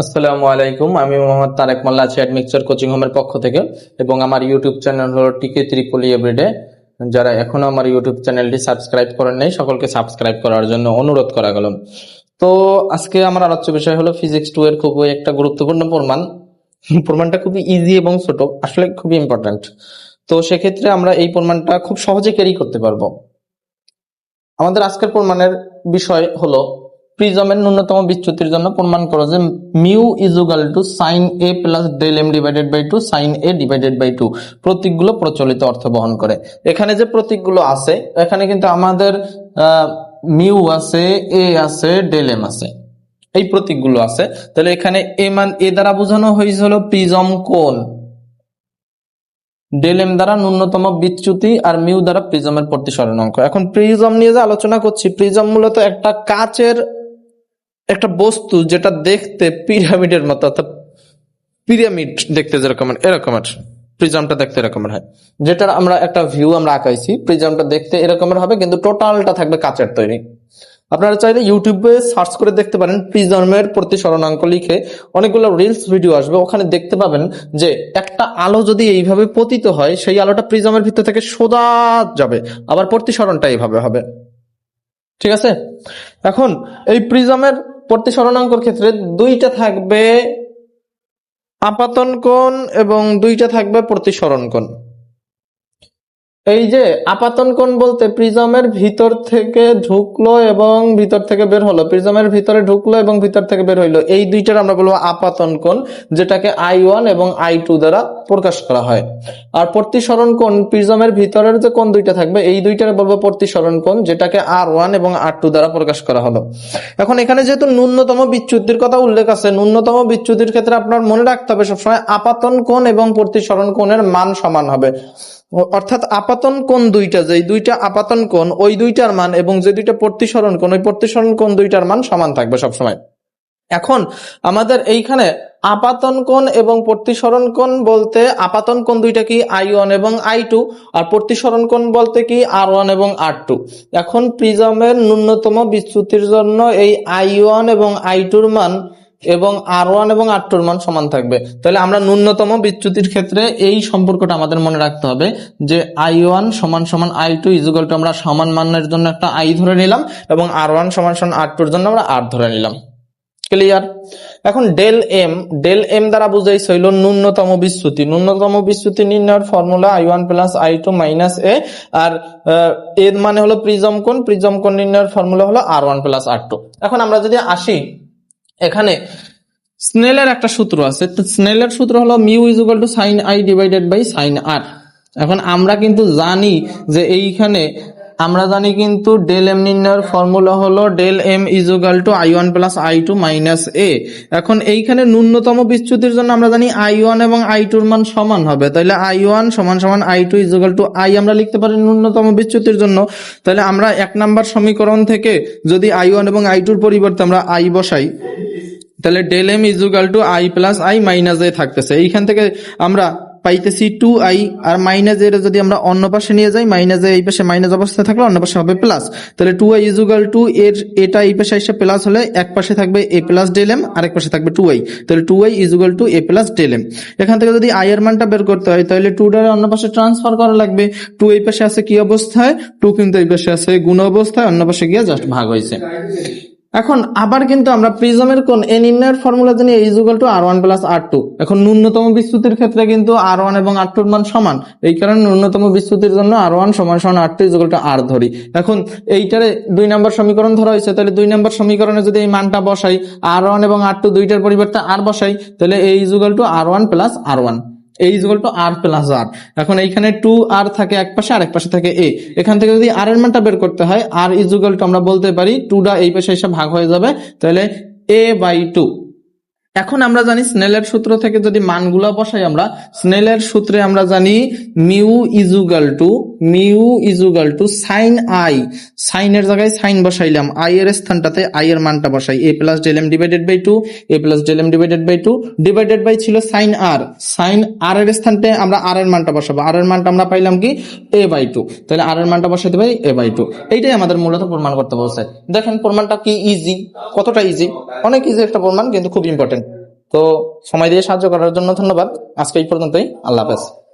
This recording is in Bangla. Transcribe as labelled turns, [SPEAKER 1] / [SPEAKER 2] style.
[SPEAKER 1] আসসালামু আলাইকুম। আমি মোহাম্মদ তারেক মোল্লা, আছি অ্যাডমিক্সচার কোচিং হোমের পক্ষ থেকে এবং আমার ইউটিউব চ্যানেল হলো টিকে ত্রিপলি এভরিডে যারা এখনও আমার ইউটিউব চ্যানেলটি সাবস্ক্রাইব করেন নাই, সকলকে সাবস্ক্রাইব করার জন্য অনুরোধ করা গেল। তো আজকে আমার আলোচ্য বিষয় হলো ফিজিক্স টু এর খুবই একটা গুরুত্বপূর্ণ প্রমাণ। প্রমাণটা খুবই ইজি এবং ছোট, আসলে খুবই ইম্পর্ট্যান্ট তো সেক্ষেত্রে আমরা এই প্রমাণটা খুব সহজে ক্যারি করতে পারব। আমাদের আজকের প্রমাণের বিষয় হলো প্রিজমের ন্যূনতম বিচ্যুতির জন্য প্রমাণ করো যে mu equal to sine A plus del M divided by two sine A divided by two প্রতীকগুলো প্রচলিত অর্থ বহন করে। এখানে যে প্রতীকগুলো আছে, এখানে কিন্তু আমাদের মিউ আছে এ আছে ডেল এম আছে। এই প্রতীকগুলো আছে। তাহলে এখানে এ মান এ দ্বারা বোঝানো হয়েছিল প্রিজম কোন ডেলেম দ্বারা ন্যূনতম বিচ্যুতি আর মিউ দ্বারা প্রিজমের প্রতিসরণ অঙ্ক। এখন প্রিজম নিয়ে যে আলোচনা করছি প্রিজম মূলত একটা কাচের একটা বস্তু যেটা দেখতে পিরামিডের মতো, অর্থাৎ পিরামিড দেখতে যেরকম এরকমের প্রিজমটা দেখতে এরকমের হয়। যেটার আমরা একটা ভিউ আমরা আঁকাইছি, প্রিজমটা দেখতে এরকমের হবে, কিন্তু টোটালটা থাকবে কাচের তৈরি। আপনারা চাইলে ইউটিউবে সার্চ করে দেখতে পারেন, প্রিজমের প্রতিসরণাঙ্ক লিখে অনেকগুলো রিলস ভিডিও আসবে। ওখানে দেখতে পাবেন যে একটা আলো যদি এইভাবে পতিত হয়, সেই আলোটা প্রিজমের ভিতর থেকে সোজা যাবে। আবার প্রতিসরণটা এইভাবে হবে। ঠিক আছে? এখন এই প্রিজমের প্রতিসরণাঙ্কর ক্ষেত্রে দুইটা থাকবে আপাতন কোণ এবং দুইটা থাকবে প্রতিসরণ কোণ। এই যে আপাতন কোণ বলতে প্রিজমের ভিতর থেকে ঢুকলো এবং ভিতর থেকে বের হলো। প্রিজমের ভিতরে ঢুকলো এবং ভিতর থেকে বের হইল। এই দুইটার আমরা বলব আপাতন কোণ, যেটাকে আই ওয়ান এবং আই টু দ্বারা প্রকাশ করা হয়। আর প্রতিসরণ কোণ, প্রিজমের ভিতরের যে কোণ দুইটা থাকবে, এই দুইটার বলব প্রতিসরণ কোণ, যেটাকে আর ওয়ান এবং আর টু দ্বারা প্রকাশ করা হলো। এখন এখানে যেহেতু ন্যূনতম বিচ্যুতির কথা উল্লেখ আছে, ন্যূনতম বিচ্যুতির ক্ষেত্রে আপনার মনে রাখতে হবে সবসময় আপাতন কোণ এবং প্রতিসরণ কোণের মান সমান হবে। অর্থাৎ আপাতন কোণ দুইটা যে দুইটা আপাতন কোণ, ওই দুইটার মান এবং যে দুইটা প্রতিসরণ কোণ, ওই প্রতিসরণ কোণ দুইটার মান সমান থাকবে সবসময়। এখন আমাদের এইখানে আপাতন কোণ এবং প্রতিসরণ কোণ বলতে আপাতন কোণ দুইটা কি? আই ওয়ান এবং আই টু, আর প্রতিসরণ কোণ বলতে কি? আর ওয়ান এবং আর টু। এখন প্রিজমের ন্যূনতম বিচ্যুতির জন্য এই আই ওয়ান এবং আই টুর মান এবং আর ওয়ান এবং আর টুর মান সমান থাকবে। তাহলে আমরা ন্যূনতম বিচ্যুতির ক্ষেত্রে এই সম্পর্কটা আমাদের মনে রাখতে হবে যে আই ওয়ান সমান সমান আই টু ইজুগাল টু আমরা সমান মানের জন্য একটা আই ধরে নিলাম এবং আর ওয়ান সমান সমান আর টুর জন্য আমরা আর ধরে নিলাম। ক্লিয়ার এখন ডেল এম ডেল এম দ্বারা বুঝাইছে হইল ন্যূনতম বিচ্যুতি। ন্যূনতম বিচ্যুতি নির্ণয়ের formula i one plus i two minus A আর এর মানে হলো প্রিজম কোণ। প্রিজম কোণ নির্ণয়ের ফর্মুলা হলো r one plus r two এখন আমরা যদি আসি এখানে স্নেলের একটা সূত্র আছে। তো স্নেলের সূত্র হলো mu is equal to sine i divided by sine r. এখন আমরা কিন্তু জানি যে এইখানে আমরা জানি কিন্তু ডেল এম নির্ণয়ের ফর্মুলা হলো del m is equal to i one plus i two minus A. এখন এইখানে ন্যূনতম বিচ্যুতির জন্য আমরা জানি আই ওয়ান এবং আই টুর মান সমান হবে। তাহলে আই ওয়ান সমান সমান i two is equal to i আমরা লিখতে পারি ন্যূনতম বিচ্যুতির জন্য। তাহলে আমরা এক নাম্বার সমীকরণ থেকে যদি আই ওয়ান এবং আই টুর পরিবর্তে আমরা আই বসাই তাহলে del m is equal to i plus i minus A থাকতেছে। এইখান থেকে আমরা পাইতেছি টু আই আর মাইনাস এর যদি আমরা অন্য পাশে নিয়ে যাই মাইনাস এই পাশে মাইনাস অবস্থায় থাকলে অন্য পাশে হবে প্লাস তাহলে টু আই ইজুগাল টু এর, এটা এই পাশে এসে প্লাস হলে এক পাশে থাকবে এ প্লাস ডেল এম আরেক পাশে থাকবে টু আই তাহলে two i is equal to A plus del m এখান থেকে যদি আই এর মানটা বের করতে হয়, তাহলে টু ডারে অন্য পাশে ট্রান্সফার করা লাগবে। টু এই পাশে আছে কি অবস্থায়? টু কিন্তু এই পাশে আছে গুণ অবস্থায়, অন্য পাশে গিয়ে জাস্ট ভাগ হয়েছে। এখন আবার কিন্তু আমরা প্রিজমের কোন এ নির্ণয়ের ফর্মুলা জানি is equal to r one plus r two এখন ন্যূনতম বিচ্যুতির ক্ষেত্রে কিন্তু আর ওয়ান এবং আর টুর মান সমান। এই কারণে ন্যূনতম বিচ্যুতির জন্য আর ওয়ান সমান সমান r two equal to r ধরি। এখন এইটারে দুই নম্বর সমীকরণ ধরা হয়েছে, তাহলে দুই নম্বর সমীকরণে যদি এই মানটা বসাই আর ওয়ান এবং আর টু দুইটার পরিবর্তে আর বসাই, তাহলে এই যুগল to r one plus r one A is to r plus r এখন এইখানে টু আর থাকে এক পাশে আর এক পাশে থাকে এ এখান থেকে যদি আর এর মানটা বের করতে হয় আর ইজ টু আমরা বলতে পারি টুটা এই পাশে এসে ভাগ হয়ে যাবে, তাহলে এ বাই টু এখন আমরা জানি স্নেলের সূত্র থেকে যদি মানগুলো বসাই আমরা, স্নেলের সূত্রে আমরা জানি mu is equal to mu is equal to sine i. সাইনের জায়গায় সাইন বসাইলাম। আই এর স্থানটাতে আই এর মানটা বসাই। A plus del m divided by two A plus del m divided by two divided by ছিল সাইন আর। সাইন আর এর স্থানতে আমরা আর এর মানটা বসাবো। আর এর মানটা আমরা পাইলাম কি? এ বাই টু তাহলে আর এর মানটা বসাইতে পারি এ বাই টু এইটাই আমাদের মূলত প্রমাণ করতে বলছে। দেখেন প্রমাণটা কি ইজি কতটা ইজি অনেক ইজি একটা প্রমাণ, কিন্তু খুব ইম্পর্টেন্ট তো সময় দিয়ে সাহায্য করার জন্য ধন্যবাদ। আজকে এই পর্যন্তই। আল্লাহ হাফেজ।